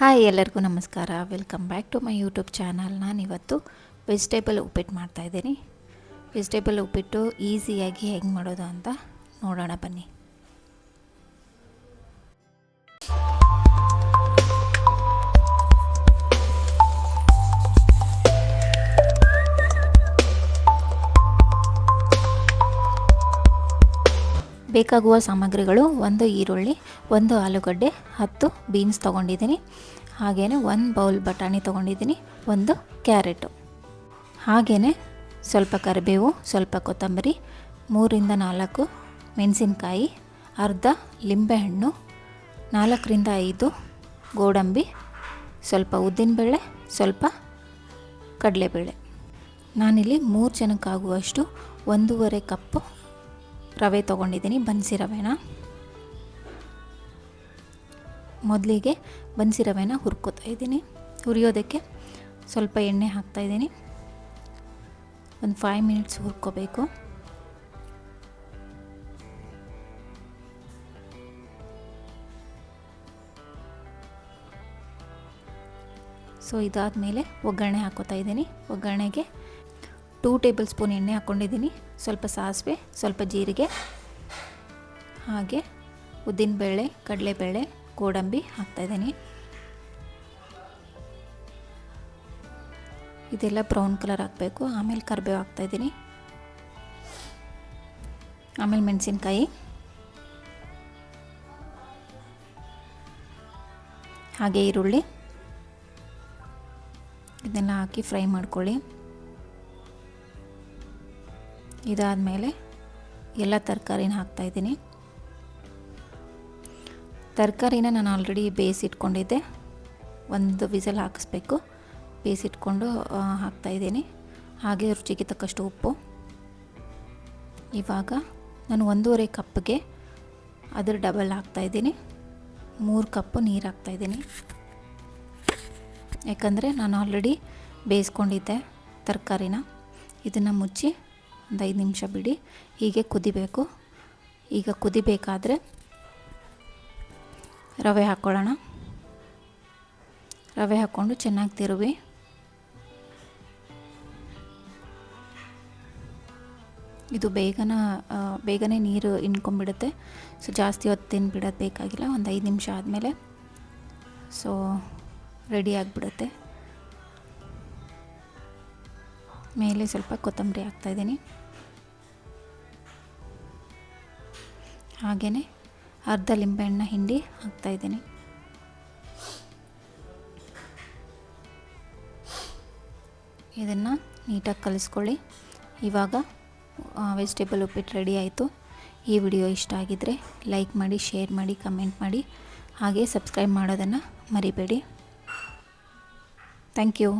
Hi ಎಲ್ಲರಿಗೂ ನಮಸ್ಕಾರ. Welcome back to my YouTube channel ನಾನಿವತ್ತು ವೆಜಿಟೇಬಲ್ ಉಪ್ಪಿಟ್ಟು ಮಾಡ್ತಾಯಿದ್ದೀನಿ ವೆಜಿಟೇಬಲ್ ಉಪ್ಪಿಟ್ಟು ಈಸಿಯಾಗಿ ಹೆಂಗೆ ಮಾಡೋದು ಅಂತ ನೋಡೋಣ ಬನ್ನಿ. ಬೇಕಾಗುವ ಸಾಮಗ್ರಿಗಳು ಒಂದು ಈರುಳ್ಳಿ, ಒಂದು ಆಲೂಗಡ್ಡೆ, ಹತ್ತು ಬೀನ್ಸ್ ತೊಗೊಂಡಿದ್ದೀನಿ. ಹಾಗೆಯೇ ಒಂದು ಬೌಲ್ ಬಟಾಣಿ ತೊಗೊಂಡಿದ್ದೀನಿ, ಒಂದು ಕ್ಯಾರೆಟು. ಹಾಗೆಯೇ ಸ್ವಲ್ಪ ಕರಿಬೇವು, ಸ್ವಲ್ಪ ಕೊತ್ತಂಬರಿ, ಮೂರಿಂದ ನಾಲ್ಕು ಮೆಣಸಿನಕಾಯಿ, ಅರ್ಧ ಲಿಂಬೆಹಣ್ಣು, ನಾಲ್ಕರಿಂದ ಐದು ಗೋಡಂಬಿ, ಸ್ವಲ್ಪ ಉದ್ದಿನಬೇಳೆ ಸ್ವಲ್ಪ ಕಡಲೆಬೇಳೆ. ನಾನಿಲ್ಲಿ ಮೂರು ಜನಕ್ಕಾಗುವಷ್ಟು ಒಂದೂವರೆ ಕಪ್ಪು ರವೆ ತೊಗೊಂಡಿದ್ದೀನಿ. ಬನ್ಸಿ ರವೆನ. ಮೊದಲಿಗೆ ಬನ್ಸಿ ರವೆನ ಹುರ್ಕೋತಾ ಇದ್ದೀನಿ. ಹುರಿಯೋದಕ್ಕೆ ಸ್ವಲ್ಪ ಎಣ್ಣೆ ಹಾಕ್ತಾಯಿದ್ದೀನಿ ಒಂದು ಫೈವ್ ಮಿನಿಟ್ಸ್ ಹುರ್ಕೋಬೇಕು. ಸೊ ಇದಾದಮೇಲೆ ಒಗ್ಗರಣೆ ಹಾಕೋತಾ ಇದ್ದೀನಿ. ಒಗ್ಗರಣೆಗೆ ಟೂ ಟೇಬಲ್ ಸ್ಪೂನ್ ಎಣ್ಣೆ ಹಾಕ್ಕೊಂಡಿದ್ದೀನಿ. ಸ್ವಲ್ಪ ಸಾಸಿವೆ, ಸ್ವಲ್ಪ ಜೀರಿಗೆ, ಹಾಗೆ ಉದ್ದಿನಬೇಳೆ, ಕಡಲೆಬೇಳೆ, ಗೋಡಂಬಿ ಹಾಕ್ತಾಯಿದ್ದೀನಿ ಇದೆಲ್ಲ ಬ್ರೌನ್ ಕಲರ್ ಹಾಕಬೇಕು. ಆಮೇಲೆ ಕರಿಬೇವು ಹಾಕ್ತಾಯಿದ್ದೀನಿ ಆಮೇಲೆ ಮೆಣಸಿನ್ಕಾಯಿ. ಹಾಗೆ ಈರುಳ್ಳಿ. ಇದನ್ನು ಹಾಕಿ ಫ್ರೈ ಮಾಡ್ಕೊಳ್ಳಿ. ಇದಾದಮೇಲೆ ಎಲ್ಲ ತರಕಾರಿನ ಹಾಕ್ತಾಯಿದ್ದೀನಿ. ತರಕಾರಿನ ನಾನು ಆಲ್ರೆಡಿ ಬೇಯಿಸಿಟ್ಕೊಂಡಿದ್ದೆ. ಒಂದು ವಿಸಲ್ ಹಾಕಿಸ್ಬೇಕು. ಬೇಯಿಸಿಟ್ಕೊಂಡು ಹಾಕ್ತಾಯಿದ್ದೀನಿ. ಹಾಗೆ ರುಚಿಗೆ ತಕ್ಕಷ್ಟು ಉಪ್ಪು. ಇವಾಗ ನಾನು ಒಂದೂವರೆ ಕಪ್ಗೆ ಅದ್ರ ಡಬಲ್ ಹಾಕ್ತಾಯಿದ್ದೀನಿ. ಮೂರು ಕಪ್ಪು ನೀರು ಹಾಕ್ತಾಯಿದ್ದೀನಿ. ಯಾಕಂದರೆ ನಾನು ಆಲ್ರೆಡಿ ಬೇಯಿಸ್ಕೊಂಡಿದ್ದೆ ತರಕಾರಿನ. ಇದನ್ನು ಮುಚ್ಚಿ ಒಂದು ಐದು ನಿಮಿಷ ಬಿಡಿ. ಹೀಗೆ ಕುದಿಬೇಕು. ಈಗ ಕುದಿಬೇಕಾದರೆ ರವೆ ಹಾಕ್ಕೊಳ್ಳೋಣ ರವೆ ಹಾಕ್ಕೊಂಡು ಚೆನ್ನಾಗಿ ತಿರುವಿ. ಇದು ಬೇಗನ ಬೇಗನೆ ನೀರು ಇನ್ಕೊಂಬಿಡುತ್ತೆ ಸೊ, ಜಾಸ್ತಿ ಹೊತ್ತು ಬಿಡೋದು ಬೇಕಾಗಿಲ್ಲ. ಒಂದು ಐದು ನಿಮಿಷ ಆದಮೇಲೆ. ಸೊ, ರೆಡಿ ಆಗಿಬಿಡುತ್ತೆ. ಮೇಲೆ ಸ್ವಲ್ಪ ಕೊತ್ತಂಬರಿ ಹಾಕ್ತಾಯಿದ್ದೀನಿ ಹಾಗೆಯೇ ಅರ್ಧ ಲಿಂಬೆಹಣ್ಣ ಹಿಂಡಿ ಹಾಕ್ತಾಯಿದ್ದೀನಿ ಇದನ್ನು ನೀಟಾಗಿ ಕಲಿಸ್ಕೊಳ್ಳಿ. ಇವಾಗ ವೆಜಿಟೇಬಲ್ ಉಪ್ಪಿಟ್ಟು ರೆಡಿ ಆಯಿತು. ಈ ವಿಡಿಯೋ ಇಷ್ಟ ಆಗಿದ್ದರೆ ಲೈಕ್ ಮಾಡಿ ಶೇರ್ ಮಾಡಿ ಕಮೆಂಟ್ ಮಾಡಿ. ಹಾಗೆ ಸಬ್ಸ್ಕ್ರೈಬ್ ಮಾಡೋದನ್ನು ಮರಿಬೇಡಿ. Thank you